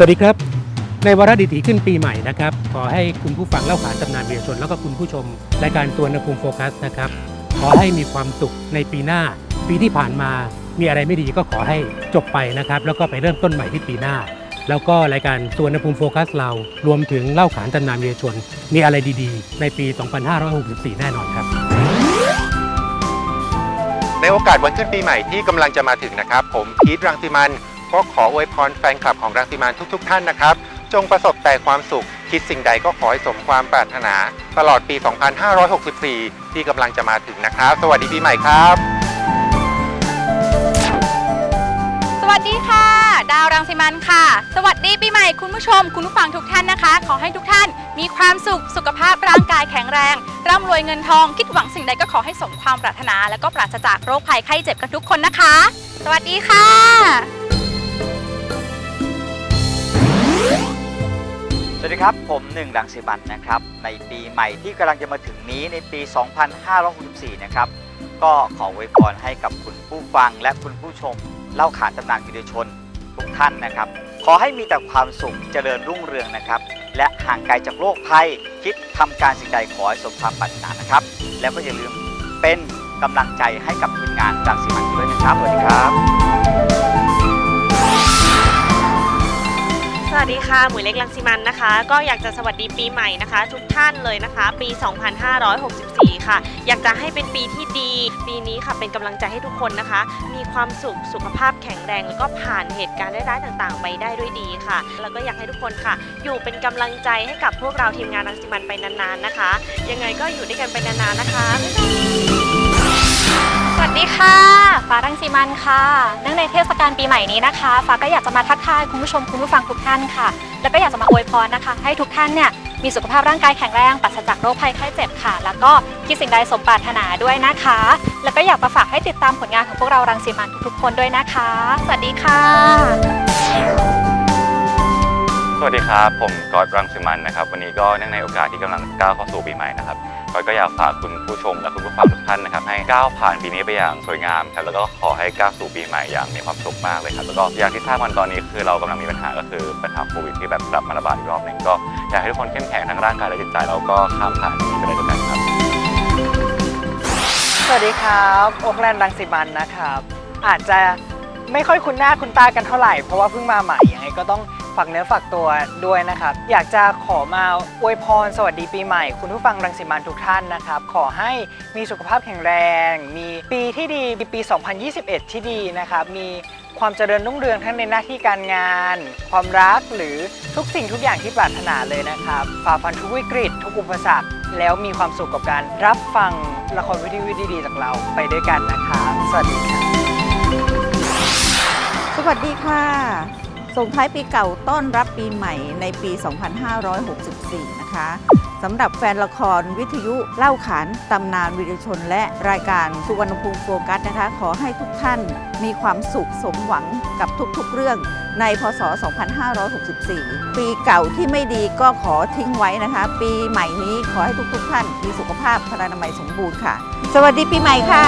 สวัสดีครับ ในวาระดิถีขึ้นปีใหม่นะครับ ขอให้คุณผู้ฟังเล่าขานตำนานวีรชน แล้วก็คุณผู้ชมรายการตัวนภูมิโฟกัสนะครับ ขอให้มีความสุขในปีหน้า ปีที่ผ่านมามีอะไรไม่ดีก็ขอให้จบไปนะครับ แล้วก็ไปเริ่มต้นใหม่ที่ปีหน้า แล้วก็รายการตัวนภูมิโฟกัสเรารวมถึงเล่าขานตำนานวีรชน มีอะไรดีๆ ในปี 2564 แน่นอนครับ ในโอกาสวันขึ้นปีใหม่ที่กำลังจะมาถึงนะครับ ผมพีทรังสิมัน ก็ขออวยพรแฟนคลับของรังสิมันทุก ๆ ท่านนะครับ จงประสบแต่ความสุข คิดสิ่งใดก็ขอให้สมความปรารถนา ตลอดปี 2564 ที่กำลังจะมาถึงนะครับ สวัสดีปีใหม่ครับ สวัสดีค่ะ ดาวรังสิมันค่ะ สวัสดีปีใหม่คุณผู้ชม คุณผู้ฟังทุกท่านนะคะ ขอให้ทุกท่าน มีความสุขสุขภาพร่างกายแข็งแรง ร่ำรวยเงินทองคิดหวังสิ่งใดก็ขอให้สมความปรารถนา แล้วก็ปราศจากโรคภัยไข้เจ็บกันทุกคนนะคะ สวัสดีค่ะ ดีครับ ผมหนึ่งดังสิมันนะครับ ในปีใหม่ที่กำลังจะมาถึงนี้ในปี 2564 นะครับ ก็ขออวยพรให้กับคุณผู้ฟังและคุณผู้ชม เล่าขานตำนานวิดีชนทุกท่านนะครับ ขอให้มีแต่ความสุขเจริญรุ่งเรืองนะครับ และห่างไกลจากโรคภัย คิดทำการสิ่งใดขอให้สมความปรารถนานะครับ แล้วก็อย่าลืมเป็นกำลังใจให้กับทีมงานดังสิมันด้วยนะครับสวัสดีครับ วัสดีค่ะ หมวยเล็กลังสิมันนะคะ ก็อยากจะสวัสดีปีใหม่นะคะ ทุกท่านเลยนะคะ ปี 2564 ค่ะ อยากจะให้เป็นปีที่ดี ปีนี้ค่ะเป็นกำลังใจให้ทุกคนนะคะ มีความสุขสุขภาพแข็งแรง แล้วก็ผ่านเหตุการณ์ร้ายๆต่างๆ ไปได้ด้วยดีค่ะ แล้วก็อยากให้ทุกคนค่ะ อยู่เป็นกำลังใจให้กับพวกเราทีมงานรังสิมันไปนานๆนะคะ ยังไงก็อยู่ด้วยกันไปนานๆนะคะบ๊ายบาย ดีค่ะฟ้ารังสีมันค่ะ เนื่องในเทศกาลปีใหม่นี้นะคะฟ้าก็อยากจะมาทักทายคุณผู้ชมคุณผู้ฟังทุกท่านค่ะ แล้วก็อยากจะมาอวยพรนะคะ ให้ทุกท่านเนี่ยมีสุขภาพร่างกายแข็งแรงปราศจากโรคภัยไข้เจ็บค่ะ แล้วก็คิดสิ่งใดสมปรารถนาด้วยนะคะ แล้วก็อยากมาฝากให้ติดตามผลงานของพวกเรารังสีมันทุกๆคนด้วยนะคะ สวัสดีค่ะ สวัสดีครับ ผมกอดรังสิมันนะครับ วันนี้ก็เนื่องในโอกาสที่กำลังก้าวเข้าสู่ปีใหม่นะครับกอดก็อยากฝากคุณผู้ชมและคุณผู้ฟังทุกท่านนะครับ ให้ก้าวผ่านปีนี้ไปอย่างสวยงามครับแล้วก็ขอให้ก้าวสู่ปีใหม่อย่างมีความสุขมากเลยครับ แล้วก็อย่างที่ทราบกันตอนนี้คือเรากำลังมีปัญหาก็คือปัญหาโควิดที่แบบกลับมาระบาดอีกรอบหนึ่งก็อยากให้ทุกคนเข้มแข็งทั้งร่างกายและจิตใจแล้วก็ข้ามผ่านปีนี้ไปได้ด้วยกันครับ สวัสดีครับโอ๊กแลนด์รังสิมันนะครับอาจจะไม่ค่อยคุ้นหน้าคุ้นตากันเท่าไหร่เพราะว่าเพิ่งมาใหม่ยังไงก็ต้อง ฝากเนื้อฝากตัวด้วยนะครับ อยากจะขอมาอวยพรสวัสดีปีใหม่ คุณผู้ฟังรังสิมันทุกท่านนะครับ ขอให้มีสุขภาพแข็งแรง มีปีที่ดีปี 2021 ที่ดีนะครับ มีความเจริญรุ่งเรืองทั้งในหน้าที่การงาน ความรักหรือทุกสิ่งทุกอย่างที่ปรารถนาเลยนะครับฝ่าฟันทุกวิกฤต ทุกอุปสรรค แล้วมีความสุขกับการรับฟังละครวิทยุดีๆจากเราไปด้วยกันนะครับ สวัสดีครับสวัสดีค่ะ ส่งท้ายปีเก่าต้อนรับปีใหม่ในปี 2564 นะคะสำหรับแฟนละครวิทยุเล่าขานตำนานวิรชนและรายการสุวรรณภูมิโฟกัสนะคะ ขอให้ทุกท่านมีความสุขสมหวังกับทุกๆเรื่องในพศ 2564 ปีเก่าที่ไม่ดีก็ขอทิ้งไว้นะคะ ปีใหม่นี้ขอให้ทุกๆท่านมีสุขภาพพลานามัยสมบูรณ์ค่ะ สวัสดีปีใหม่ค่ะ